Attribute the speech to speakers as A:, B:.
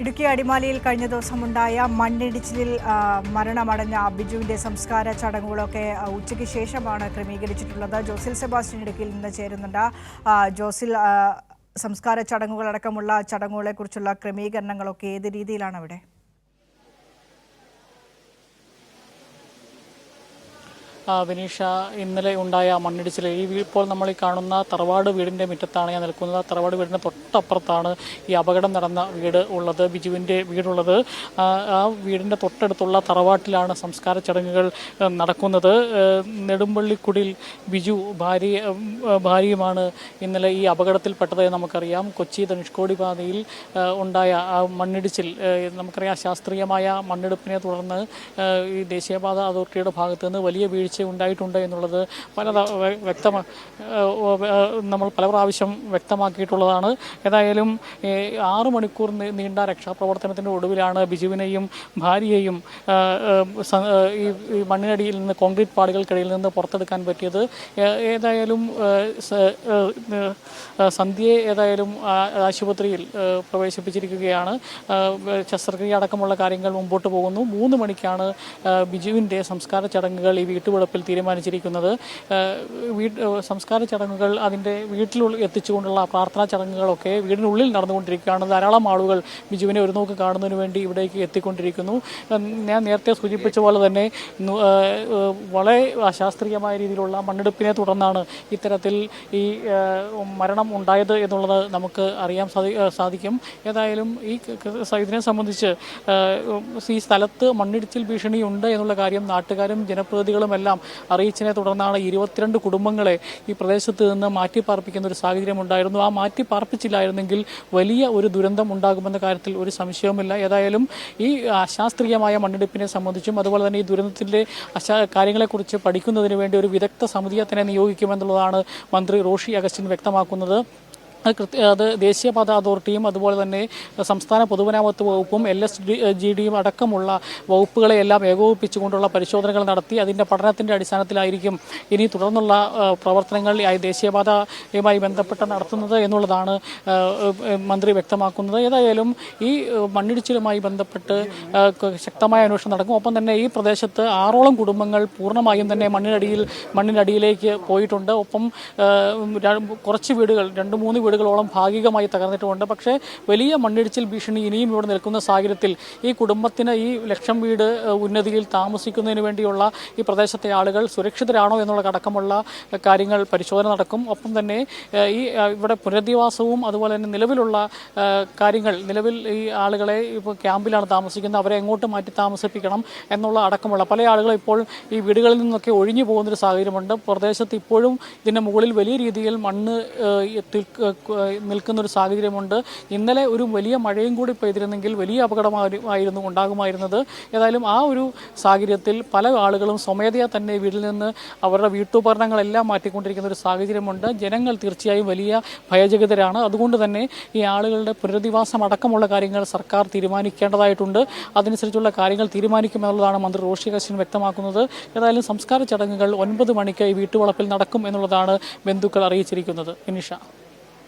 A: ഇടുക്കി അടിമാലിയിൽ കഴിഞ്ഞ ദിവസമുണ്ടായ മണ്ണിടിച്ചിലിൽ മരണമടഞ്ഞ ബിജുവിന്റെ സംസ്കാര ചടങ്ങുകളൊക്കെ ഉച്ചയ്ക്ക് ശേഷമാണ് ക്രമീകരിച്ചിട്ടുള്ളത്. ജോസിൽ സെബാസ്റ്റ്യൻ ഇടുക്കിയിൽ നിന്ന് ചേരുന്നുണ്ട്. ജോസിൽ സംസ്കാര ചടങ്ങുകളടക്കമുള്ള ചടങ്ങുകളെക്കുറിച്ചുള്ള ക്രമീകരണങ്ങളൊക്കെ ഏത് രീതിയിലാണ് അവിടെ
B: വിനീഷ ഇന്നലെ ഉണ്ടായ മണ്ണിടിച്ചിൽ ഈ ഇപ്പോൾ നമ്മൾ ഈ കാണുന്ന തറവാട് വീടിന്റെ മുറ്റത്താണ് ഞാൻ നിൽക്കുന്നത്. ആ തറവാട് വീടിന്റെ തൊട്ടപ്പുറത്താണ് ഈ അപകടം നടന്ന വീട് ഉള്ളത് ബിജുവിന്റെ വീടുള്ളത്. ആ വീടിന്റെ തൊട്ടടുത്തുള്ള തറവാട്ടിലാണ് സംസ്കാര ചടങ്ങുകൾ നടക്കുന്നത്. നെടുമ്പള്ളിക്കുടിൽ ബിജു ഭാര്യ ഭാര്യയുമാണ് ഇന്നലെ ഈ അപകടത്തിൽപ്പെട്ടത് നമുക്കറിയാം. കൊച്ചി ധനുഷ്കോടി പാതയിൽ ഉണ്ടായ ആ മണ്ണിടിച്ചിൽ നമുക്കറിയാം ശാസ്ത്രീയമായ മണ്ണെടുപ്പിനെ തുടർന്ന് ഈ ദേശീയപാത അതോറിറ്റിയുടെ ഭാഗത്തുനിന്ന് വലിയ വീഴ്ച ഉണ്ടായിട്ടുണ്ട് എന്നുള്ളത് പല വ്യക്തമാ നമ്മൾ പല പ്രാവശ്യം വ്യക്തമാക്കിയിട്ടുള്ളതാണ്. ഏതായാലും ആറ് മണിക്കൂർ നീണ്ട രക്ഷാപ്രവർത്തനത്തിന്റെ ഒടുവിലാണ് ബിജുവിനെയും ഭാര്യയെയും ഈ മണ്ണിനടിയിൽ നിന്ന് കോൺക്രീറ്റ് പാടുകൾക്കിടയിൽ നിന്ന് പുറത്തെടുക്കാൻ പറ്റിയത്. ഏതായാലും സന്ധ്യയെ ഏതായാലും ആശുപത്രിയിൽ പ്രവേശിപ്പിച്ചിരിക്കുകയാണ്. ശസ്ത്രക്രിയ അടക്കമുള്ള കാര്യങ്ങൾ മുമ്പോട്ട് പോകുന്നു. മൂന്ന് മണിക്കാണ് ബിജുവിന്റെ സംസ്കാര ചടങ്ങുകൾ ഈ വീട്ടുവളപ്പിൽ തീരുമാനിച്ചിരിക്കുന്നത് സംസ്കാര ചടങ്ങുകൾ അതിന്റെ വീട്ടിൽ എത്തിച്ചുകൊണ്ടുള്ള പ്രാർത്ഥനാ ചടങ്ങുകളൊക്കെ വീടിനുള്ളിൽ നടന്നുകൊണ്ടിരിക്കുകയാണ്. ധാരാളം ആളുകൾ ബിജുവിനെ ഒരു നോക്ക് കാണുന്നതിന് വേണ്ടി ഇവിടേക്ക് എത്തിക്കൊണ്ടിരിക്കുന്നു. ഞാൻ നേരത്തെ സൂചിപ്പിച്ച പോലെ തന്നെ വളരെ അശാസ്ത്രീയമായ രീതിയിലുള്ള മണ്ണെടുപ്പിനെ തുടർന്നാണ് ഇത്തരത്തിൽ ഈ മരണം ഉണ്ടായത് എന്നുള്ളത് നമുക്ക് അറിയാൻ സാധിക്കും. ഏതായാലും ഈ ഇതിനെ സംബന്ധിച്ച് ഈ സ്ഥലത്ത് മണ്ണിടിച്ചിൽ ഭീഷണിയുണ്ട് എന്നുള്ള കാര്യം നാട്ടുകാരും ജനപ്രതിനിധികളും എല്ലാം അറിയിച്ചതിനെ തുടർന്നാണ് ഇരുപത്തിരണ്ട് കുടുംബങ്ങളെ ഈ പ്രദേശത്ത് നിന്ന് മാറ്റിപ്പാർപ്പിക്കുന്ന ഒരു സാഹചര്യം ഉണ്ടായിരുന്നു. ആ മാറ്റി പാർപ്പിച്ചില്ലായിരുന്നെങ്കിൽ വലിയ ഒരു ദുരന്തം ഉണ്ടാകുമെന്ന കാര്യത്തിൽ ഒരു സംശയവുമില്ല. ഏതായാലും ഈ അശാസ്ത്രീയമായ മണ്ണെടുപ്പിനെ സംബന്ധിച്ചും അതുപോലെ തന്നെ ഈ ദുരന്തത്തിന്റെ അശാ കാര്യങ്ങളെക്കുറിച്ച് പഠിക്കുന്നതിന് വേണ്ടി ഒരു വിദഗ്ധ സമിതിയെ തന്നെ നിയോഗിക്കുമെന്നുള്ളതാണ് മന്ത്രി റോഷി അഗസ്റ്റിൻ വ്യക്തമാക്കുന്നത്. അത് കൃത്യ അത് ദേശീയപാത അതോറിറ്റിയും അതുപോലെ തന്നെ സംസ്ഥാന പൊതുമരാമത്ത് വകുപ്പും എൽ എസ് ഡി ജി ഡിയും അടക്കമുള്ള വകുപ്പുകളെയെല്ലാം ഏകോപിപ്പിച്ചുകൊണ്ടുള്ള പരിശോധനകൾ നടത്തി അതിന്റെ പഠനത്തിന്റെ അടിസ്ഥാനത്തിലായിരിക്കും ഇനി തുടർന്നുള്ള പ്രവർത്തനങ്ങൾ ദേശീയപാതയുമായി ബന്ധപ്പെട്ട് നടത്തുന്നത് എന്നുള്ളതാണ് മന്ത്രി വ്യക്തമാക്കുന്നത്. ഏതായാലും ഈ മണ്ണിടിച്ചിലുമായി ബന്ധപ്പെട്ട് ശക്തമായ അന്വേഷണം നടക്കും. ഒപ്പം തന്നെ ഈ പ്രദേശത്ത് ആറോളം കുടുംബങ്ങൾ പൂർണമായും തന്നെ മണ്ണിനടിയിൽ മണ്ണിനടിയിലേക്ക് പോയിട്ടുണ്ട്. ഒപ്പം കുറച്ച് വീടുകൾ രണ്ട് മൂന്ന് വീടുകളോളം ഭാഗികമായി തകർന്നിട്ടുമുണ്ട്. പക്ഷേ വലിയ മണ്ണിടിച്ചിൽ ഭീഷണി ഇനിയും ഇവിടെ നിൽക്കുന്ന സാഹചര്യത്തിൽ ഈ കുടുംബത്തിന് ഈ ലക്ഷം വീട് ഉന്നതിയിൽ താമസിക്കുന്നതിന് വേണ്ടിയുള്ള ഈ പ്രദേശത്തെ ആളുകൾ സുരക്ഷിതരാണോ എന്നുള്ള അടക്കമുള്ള കാര്യങ്ങൾ പരിശോധന നടക്കും. ഒപ്പം തന്നെ ഈ ഇവിടെ പുനരധിവാസവും അതുപോലെ തന്നെ നിലവിലുള്ള കാര്യങ്ങൾ നിലവിൽ ഈ ആളുകളെ ഇപ്പോൾ ക്യാമ്പിലാണ് താമസിക്കുന്നത് അവരെ എങ്ങോട്ട് മാറ്റി താമസിപ്പിക്കണം എന്നുള്ള അടക്കമുള്ള പല ആളുകളും ഇപ്പോൾ ഈ വീടുകളിൽ നിന്നൊക്കെ ഒഴിഞ്ഞു പോകുന്നൊരു സാഹചര്യമുണ്ട്. പ്രദേശത്ത് ഇപ്പോഴും ഇതിന്റെ മുകളിൽ വലിയ രീതിയിൽ മണ്ണ് ഏഹ്, എത്തി- ഏഹ്, നിൽക്കുന്ന ഒരു സാഹചര്യമുണ്ട്. ഇന്നലെ ഒരു വലിയ മഴയും കൂടി പെയ്തിരുന്നെങ്കിൽ വലിയ അപകടമായിരുന്നു ഉണ്ടാകുമായിരുന്നത്. ഏതായാലും ആ ഒരു സാഹചര്യത്തിൽ പല ആളുകളും സ്വമേധയാ തന്നെ വീട്ടിൽ നിന്ന് അവരുടെ വീട്ടുപകരണങ്ങളെല്ലാം മാറ്റിക്കൊണ്ടിരിക്കുന്ന ഒരു സാഹചര്യമുണ്ട്. ജനങ്ങൾ തീർച്ചയായും വലിയ ഭയചകിതരാണ്. അതുകൊണ്ട് തന്നെ ഈ ആളുകളുടെ പുനരധിവാസം അടക്കമുള്ള കാര്യങ്ങൾ സർക്കാർ തീരുമാനിക്കേണ്ടതായിട്ടുണ്ട്. അതനുസരിച്ചുള്ള കാര്യങ്ങൾ തീരുമാനിക്കുമെന്നുള്ളതാണ് മന്ത്രി റോഷി കശ്യൻ വ്യക്തമാക്കുന്നത്. ഏതായാലും സംസ്കാര ചടങ്ങുകൾ ഒൻപത് മണിക്ക് ഈ വീട്ടുവളപ്പിൽ നടക്കും എന്നുള്ളതാണ് ബന്ധുക്കൾ അറിയിച്ചിരിക്കുന്നത്. നിഷ